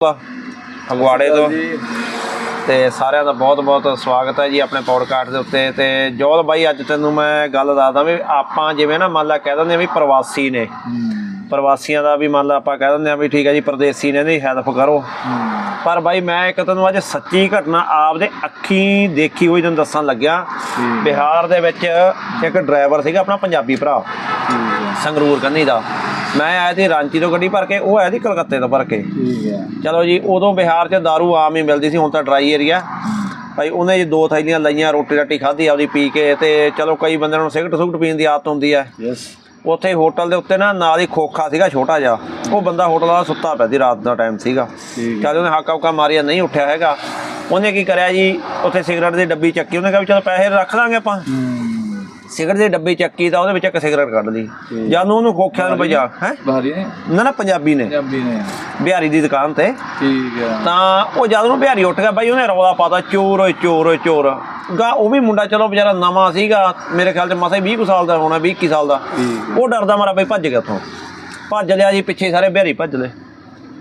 ਫਗਵਾੜੇ ਤੋਂ। ਤੇ ਸਾਰਿਆਂ ਦਾ ਬਹੁਤ-ਬਹੁਤ ਸਵਾਗਤ ਹੈ ਜੀ ਆਪਣੇ ਪੌਡਕਾਸਟ ਦੇ ਉੱਤੇ। ਤੇ ਜੋਲ ਬਾਈ ਅੱਜ ਤੈਨੂੰ ਮੈਂ ਗੱਲ ਦੱਸਦਾ ਵੀ ਆਪਾਂ ਜਿਵੇਂ ਨਾ ਮੰਨ ਲਾ ਕਹਿ ਦਿੰਦੇ ਆ ਵੀ ਪ੍ਰਵਾਸੀ ਨੇ। ਪ੍ਰਵਾਸੀਆਂ ਦਾ ਵੀ ਮੰਨ ਲਾ ਆਪਾਂ ਕਹਿ ਦਿੰਦੇ ਆ ਵੀ ਠੀਕ ਹੈ ਜੀ ਪਰਦੇਸੀ ਨੇ ਇਹਦੀ ਹੈਲਪ ਕਰੋ। ਪਰ ਬਾਈ ਮੈਂ ਇੱਕ ਤੈਨੂੰ ਅੱਜ ਸੱਚੀ ਘਟਨਾ ਆਪਦੇ ਅੱਖੀਂ ਦੇਖੀ ਹੋਈ ਤੈਨੂੰ ਦੱਸਣ ਲੱਗਿਆ। ਬਿਹਾਰ ਦੇ ਵਿੱਚ ਇੱਕ ਡਰਾਈਵਰ ਸੀਗਾ ਆਪਣਾ ਪੰਜਾਬੀ ਭਰਾ। ਸੰਗਰੂਰ ਕੰਨੀ ਦਾ। ਮੈਂ ਆਇਆ ਸੀ ਰਾਂਚੀ ਤੋਂ ਗੱਡੀ ਭਰ ਕੇ ਉਹ ਆਇਆ ਸੀ ਕਲਕੱਤੇ ਤੋਂ ਭਰ ਕੇ। ਠੀਕ ਹੈ। ਚਲੋ ਜੀ ਉਦੋਂ ਬਿਹਾਰ 'ਚ दारू ਆਮ ਹੀ ਮਿਲਦੀ ਸੀ ਹੁਣ ਤਾਂ ਡਰਾਈ ਏਰੀਆ ਭਾਈ ਉਹਨੇ ਜੀ ਦੋ ਥੈਲੀਆਂ ਲਈਆਂ ਰੋਟੀ ਰਾਟੀ ਖਾਧੀ ਆਪਦੀ ਪੀ ਕੇ ਤੇ ਚਲੋ ਕਈ ਬੰਦਿਆਂ ਨੂੰ ਸਿਗਰਟ ਸੁਗਟ ਪੀਣ ਦੀ ਆਦਤ ਹੁੰਦੀ ਹੈ। ਯੈਸ ਉੱਥੇ ਹੋਟਲ ਦੇ ਉੱਤੇ ਨਾ ਨਾਲ ਹੀ ਖੋਖਾ ਸੀਗਾ ਛੋਟਾ ਜਿਹਾ। ਉਹ ਬੰਦਾ ਹੋਟਲ ਵਾਲਾ ਸੁੱਤਾ ਪਿਆ ਸੀ ਰਾਤ ਦਾ ਟਾਈਮ ਸੀਗਾ। ਚੱਲ ਉਹਨੇ ਹਾਕਾ ਹੁਕਾ ਮਾਰਿਆ ਨਹੀਂ ਉੱਠਿਆ ਹੈਗਾ। ਉਹਨੇ ਕੀ ਕਰਿਆ ਜੀ ਉੱਥੇ ਸਿਗਰਟ ਦੀ ਡੱਬੀ ਚੱਕੀ ਉਹਨੇ ਕਿਹਾ ਵੀ ਚਲ ਪੈਸੇ ਰੱਖ ਲਾਂਗੇ ਆਪਾਂ। ਸਿਗਰਟ ਦੀ ਡੱਬੀ ਚੱਕੀ ਤਾਂ ਉਹਦੇ ਵਿੱਚ ਇੱਕ ਸਿਗਰਟ ਕੱਢ ਲਈ। ਜਦ ਉਹਨੂੰ ਖੋਖਿਆ ਨੂੰ ਭਜਾ ਹੈ? ਬਾਹਰੀ ਨੇ? ਨਾ ਨਾ ਪੰਜਾਬੀ ਨੇ। ਪੰਜਾਬੀ ਨੇ। ਬਿਹਾਰੀ ਦੀ ਦੁਕਾਨ ਤੇ। ਠੀਕ ਹੈ ਤਾਂ ਉਹ ਜਦ ਨੂੰ ਬਿਹਾਰੀ ਉੱਠ ਗਿਆ ਬਾਈ ਉਹਨੇ ਰੌਲਾ ਪਾਤਾ ਚੋਰ ਓਏ ਚੋਰ ਓਏ ਚੋਰ। ਗਾ ਉਹ ਵੀ ਮੁੰਡਾ ਚਲੋ ਵਿਚਾਰਾ ਨਵਾਂ ਸੀਗਾ ਮੇਰੇ ਖਿਆਲ 'ਚ ਮਸਾ ਹੀ 20 ਕੁ ਸਾਲ ਦਾ ਹੋਣਾ 20 21 ਸਾਲ ਦਾ। ਉਹ ਡਰਦਾ ਮਾਰਾ ਬਈ ਭੱਜ ਗਿਆ ਉੱਥੋਂ। ਭੱਜ ਲਿਆ ਜੀ ਪਿੱਛੇ ਸਾਰੇ ਬਿਹਾਰੀ ਭੱਜ ਲਏ।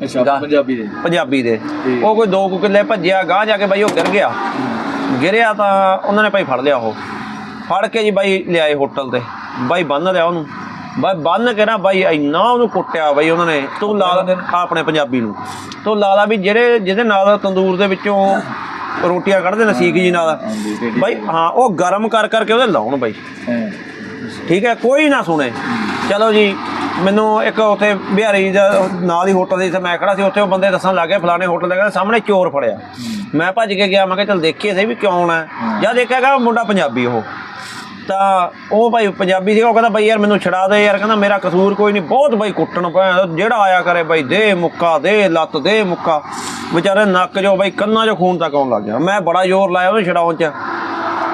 ਅੱਛਾ ਪੰਜਾਬੀ ਦੇ। ਪੰਜਾਬੀ ਦੇ। ਉਹ ਕੋਈ 2 ਕਿੱਲੇ ਭੱਜਿਆ ਗਾਂ ਜਾ ਕੇ ਬਾਈ ਉਹ ਗਿਰ ਗਿਆ। ਗਿਰਿਆ ਤਾਂ ਉਹਨਾਂ ਨੇ ਭਾਈ ਫੜ ਲਿਆ ਉਹ। ਫੜ ਕੇ ਜੀ ਬਾਈ ਲਿਆਏ ਹੋਟਲ ਤੇ। ਬਾਈ ਬੰਨ ਲਿਆ ਉਹਨੂੰ। ਬਾਈ ਬੰਨ ਕੇ ਨਾ ਬਾਈ ਇੰਨਾ ਉਹਨੂੰ ਕੁੱਟਿਆ ਬਾਈ ਉਹਨਾਂ ਨੇ। ਤੂੰ ਲਾ ਆਪਣੇ ਪੰਜਾਬੀ ਨੂੰ। ਤੂੰ ਲਾ ਲਾ ਵੀ ਜਿਹੜੇ ਜਿਹਦੇ ਨਾਲ ਤੰਦੂਰ ਦੇ ਵਿੱਚੋਂ ਰੋਟੀਆਂ ਕੱਢਦੇ ਨੇ ਸੀਖ ਜੀ ਨਾਲ। ਬਾਈ ਹਾਂ ਉਹ ਗਰਮ ਕਰ ਕਰਕੇ ਉਹਦੇ ਲਾਉਣ ਬਾਈ। ਠੀਕ ਹੈ ਕੋਈ ਨਾ ਸੁਣੇ। ਚਲੋ ਜੀ ਮੈਨੂੰ ਇੱਕ ਉੱਥੇ ਬਿਹਾਰੀ ਦਾ ਨਾਲ ਹੀ ਹੋਟਲ ਦੇ ਮੈਂ ਖੜਾ ਸੀ ਉੱਥੇ ਉਹ ਬੰਦੇ ਦੱਸਣ ਲੱਗੇ ਫਲਾਣੇ ਹੋਟਲ ਦੇ ਕਹਿੰਦੇ ਸਾਹਮਣੇ ਚੋਰ ਫੜਿਆ। ਮੈਂ ਭੱਜ ਕੇ ਗਿਆ ਮੈਂ ਕਿਹਾ ਚਲ ਦੇਖੀਏ ਸਹੀ ਵੀ ਕਿਉਂ ਹੈ। ਜਦ ਦੇਖਿਆਗਾ ਮੁੰਡਾ ਪੰਜਾਬੀ ਉਹ। ਤਾਂ ਉਹ ਭਾਈ ਪੰਜਾਬੀ ਸੀਗਾ, ਉਹ ਕਹਿੰਦਾ ਬਾਈ ਯਾਰ ਮੈਨੂੰ ਛਡਾ ਦੇ ਯਾਰ, ਕਹਿੰਦਾ ਮੇਰਾ ਕਸੂਰ ਕੋਈ ਨਹੀਂ, ਬਹੁਤ ਬਾਈ ਕੁੱਟਣ ਪਿਆ ਜਿਹੜਾ ਆਇਆ ਕਰੇ ਬਾਈ ਦੇ ਮੁੱਕਾ, ਦੇ ਲੱਤ, ਦੇ ਮੁੱਕਾ। ਵਿਚਾਰੇ ਨੱਕ ਜੋ ਬਾਈ ਕੰਨਾਂ 'ਚੋਂ ਖੂਨ ਤੱਕ ਆਉਣ ਲੱਗ ਗਿਆ। ਮੈਂ ਬੜਾ ਜ਼ੋਰ ਲਾਇਆ ਉਹਨੂੰ ਛਡਾਉਣ 'ਚ।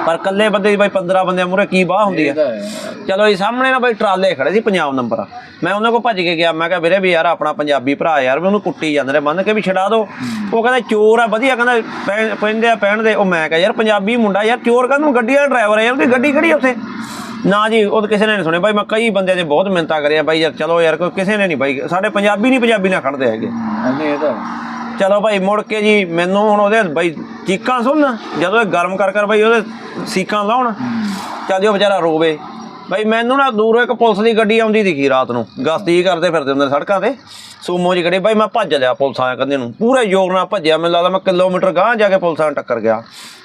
ਪਰ ਇਕੱਲੇ ਬੰਦੇ ਦੀ ਬਾਈ 15 ਬੰਦਿਆਂ ਮੂਰੇ ਕੀ ਬਾਹ ਹੁੰਦੀ ਹੈ ਹੈ। ਚਲੋ ਜੀ ਸਾਹਮਣੇ ਨਾ ਬਾਈ ਟਰਾਲੇ ਖੜੇ ਸੀ ਪੰਜਾਬ ਨੰਬਰ ਮੈਂ ਉਹਨਾਂ ਕੋਲ ਭੱਜ ਕੇ ਗਿਆ ਮੈਂ ਕਿਹਾ ਵੀਰੇ ਵੀ ਯਾਰ ਆਪਣਾ ਪੰਜਾਬੀ ਭਰਾ ਯਾਰ ਵੀ ਉਹਨੂੰ ਕੁੱਟੀ ਜਾਂਦੇ ਨੇ ਬੰਨ ਕੇ ਵੀ ਛਡਾ ਦਿਓ ਉਹ ਕਹਿੰਦਾ ਚੋਰ ਆ ਵਧੀਆ। ਕਹਿੰਦਾ ਪੈ- ਪੈਂਦੇ ਆ ਪੈਣ ਦੇ ਉਹ ਮੈਂ ਕਿਹਾ ਯਾਰ ਪੰਜਾਬੀ ਮੁੰਡਾ ਯਾਰ ਚੋਰ ਕਹਿੰਦਾ ਗੱਡੀ ਦਾ ਡਰਾਈਵਰ ਆ ਯਾਰ ਉਹਦੀ ਗੱਡੀ ਖੜੀ ਉੱਥੇ? ਨਾ ਜੀ ਉਹ ਤਾਂ ਕਿਸੇ ਨੇ ਨਹੀਂ ਸੁਣਿਆ ਬਾਈ ਮੈਂ ਕਈ ਬੰਦਿਆਂ ਦੇ ਬਹੁਤ ਮਿੰਤਾ ਕਰਿਆ। ਬਾਈ ਯਾਰ ਚਲੋ ਯਾਰ ਕੋਈ ਕਿਸੇ ਨੇ ਨਹੀਂ ਬਾਈ ਸਾਡੇ ਪੰਜਾਬੀ ਨਹੀਂ ਪੰਜਾਬੀ ਨਾਲ ਖੜਦੇ ਹੈਗੇ। ਨਹੀਂ ਇਹਦਾ ਹੈ। ਚਲੋ ਭਾਈ, ਮੁੜ ਕੇ ਜੀ ਮੈਨੂੰ ਹੁਣ ਉਹਦੇ ਬਾਈ ਚੀਕਾਂ ਸੁਣ ਜਦੋਂ ਇਹ ਗਰਮ ਕਰ ਕਰ ਬਾਈ ਉਹਦੇ ਸੀਕਾਂ ਲਾਉਣ, ਚੱਲ ਜੀ ਉਹ ਵਿਚਾਰਾ ਰੋਵੇ ਬਾਈ, ਮੈਨੂੰ ਨਾ ਦੂਰੋਂ ਇੱਕ ਪੁਲਿਸ ਦੀ ਗੱਡੀ ਆਉਂਦੀ ਦਿਖੀ ਰਾਤ ਨੂੰ। ਗਸ਼ਤੀ ਕਰਦੇ ਫਿਰਦੇ ਹੁੰਦੇ ਸੜਕਾਂ ਤੇ। ਸੂਮੋ ਜੀ ਗੱਡੀ ਬਾਈ, ਮੈਂ ਭੱਜ ਲਿਆ ਪੁਲਿਸਾਂ ਦੇ ਕੰਧੇ ਨੂੰ। ਪੂਰੇ ਜ਼ੋਰ ਨਾਲ ਭੱਜਿਆ, ਮੈਨੂੰ ਲੱਗਦਾ ਮੈਂ ਕਿਲੋਮੀਟਰ ਗਾਂਹ ਜਾ ਕੇ ਪੁਲਿਸਾਂ ਨੂੰ ਟੱਕਰ ਗਿਆ।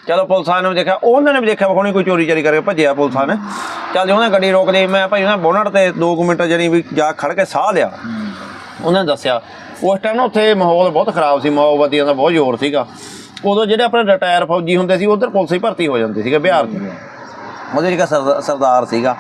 ਚਲੋ ਪੁਲਿਸਾਂ ਨੇ ਦੇਖਿਆ, ਉਹਨਾਂ ਨੇ ਵੀ ਦੇਖਿਆ ਕੋਣੀ ਕੋਈ ਚੋਰੀ ਚੋਰੀ ਕਰਕੇ ਭੱਜਿਆ ਪੁਲਿਸਾਂ ਨੇ। ਚੱਲ ਜੀ, ਉਹਨੇ ਗੱਡੀ ਰੋਕ ਲਈ। ਮੈਂ ਭਾਈ, ਉਹਨਾਂ ਬੋਨਟ ਤੇ 2 ਮਿੰਟ ਜਿਹੜੀ ਵੀ ਜਾ ਖੜ ਕੇ ਸਾਹ ਲਿਆ। ਉਹਨਾਂ ਨੇ ਦੱਸਿਆ ਉਸ ਟਾਈਮ ਨਾ ਉੱਥੇ ਮਾਹੌਲ ਬਹੁਤ ਖਰਾਬ ਸੀ, ਮਾਓਵਾਦੀਆਂ ਦਾ ਬਹੁਤ ਜ਼ੋਰ ਸੀਗਾ। ਉਦੋਂ ਜਿਹੜੇ ਆਪਣੇ ਰਿਟਾਇਰ ਫੌਜੀ ਹੁੰਦੇ ਸੀ, ਉਧਰ ਪੁਲਿਸ ਹੀ ਭਰਤੀ ਹੋ ਜਾਂਦੀ ਸੀਗਾ ਬਿਹਾਰ 'ਚ। ਉਹਦੇ ਜਿਹੜਾ ਸਰਦਾ- ਸਰਦਾਰ ਸੀਗਾ,